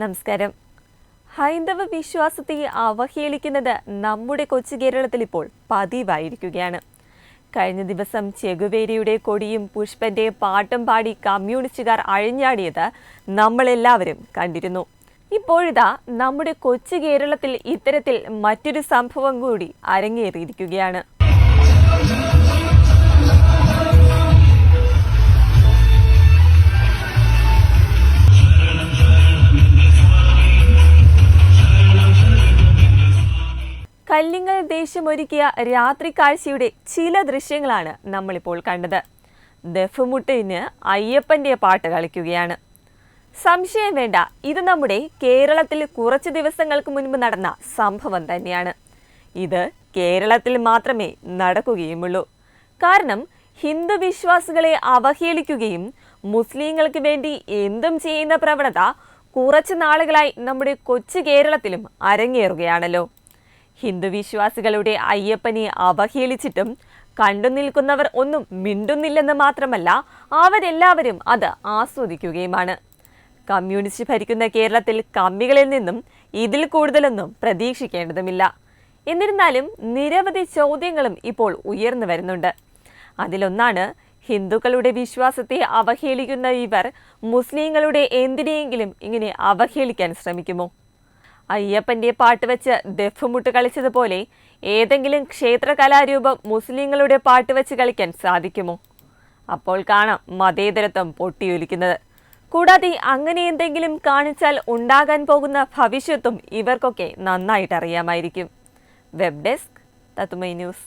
നമസ്കാരം. ഹൈന്ദവ വിശ്വാസത്തെ അവഹേളിക്കുന്നത് നമ്മുടെ കൊച്ചു കേരളത്തിൽ ഇപ്പോൾ പതിവായിരിക്കുകയാണ്. കഴിഞ്ഞ ദിവസം ചെകുവേരിയുടെ കൊടിയും പുഷ്പന്റെ പാട്ടും പാടി കമ്മ്യൂണിസ്റ്റുകാർ അഴിഞ്ഞാടിയത് നമ്മളെല്ലാവരും കണ്ടിരുന്നു. ഇപ്പോഴിതാ നമ്മുടെ കൊച്ചു കേരളത്തിൽ ഇത്തരത്തിൽ മറ്റൊരു സംഭവം കൂടി അരങ്ങേറിയിരിക്കുകയാണ്. ദേശമൊരുക്കിയ രാത്രി കാഴ്ചയുടെ ചില ദൃശ്യങ്ങളാണ് നമ്മളിപ്പോൾ കണ്ടത്. ദഫുമുട്ടിന് അയ്യപ്പന്റെ പാട്ട് കളിക്കുകയാണ്. സംശയം വേണ്ട ഇത് നമ്മുടെ കേരളത്തിൽ കുറച്ച് ദിവസങ്ങൾക്ക് മുൻപ് നടന്ന സംഭവം തന്നെയാണ്. ഇത് കേരളത്തിൽ മാത്രമേ നടക്കുകയുമുള്ളൂ. കാരണം ഹിന്ദു വിശ്വാസികളെ അവഹേളിക്കുകയും മുസ്ലിങ്ങൾക്ക് വേണ്ടി എന്തും ചെയ്യുന്ന പ്രവണത കുറച്ച് നാളുകളായി നമ്മുടെ കൊച്ചു കേരളത്തിലും അരങ്ങേറുകയാണല്ലോ. ഹിന്ദു വിശ്വാസികളുടെ അയ്യപ്പനെ അവഹേളിച്ചിട്ടും കണ്ടു നിൽക്കുന്നവർ ഒന്നും മിണ്ടുന്നില്ലെന്ന് മാത്രമല്ല അവരെല്ലാവരും അത് ആസ്വദിക്കുകയുമാണ്. കമ്മ്യൂണിസ്റ്റ് ഭരിക്കുന്ന കേരളത്തിൽ കമ്മികളിൽ നിന്നും ഇതിൽ കൂടുതലൊന്നും പ്രതീക്ഷിക്കേണ്ടതുമില്ല. എന്നിരുന്നാലും നിരവധി ചോദ്യങ്ങളും ഇപ്പോൾ ഉയർന്നു വരുന്നുണ്ട്. അതിലൊന്നാണ് ഹിന്ദുക്കളുടെ വിശ്വാസത്തെ അവഹേളിക്കുന്ന ഇവർ മുസ്ലിങ്ങളുടെ എന്തിനെയെങ്കിലും ഇങ്ങനെ അവഹേളിക്കാൻ ശ്രമിക്കുമോ? അയ്യപ്പന്റെ പാട്ട് വെച്ച് ദഫുമുട്ട് കളിച്ചതുപോലെ ഏതെങ്കിലും ക്ഷേത്ര കലാരൂപം മുസ്ലിങ്ങളുടെ പാട്ട് വെച്ച് കളിക്കാൻ സാധിക്കുമോ? അപ്പോൾ കാണാം മതേതരത്വം പൊട്ടിയൊലിക്കുന്നത്. കൂടാതെ അങ്ങനെ എന്തെങ്കിലും കാണിച്ചാൽ ഉണ്ടാകാൻ പോകുന്ന ഭവിഷ്യത്തും ഇവർക്കൊക്കെ നന്നായിട്ട് അറിയാമായിരിക്കും വെബ് ഡെസ്ക് തത്തുമൈ ന്യൂസ്.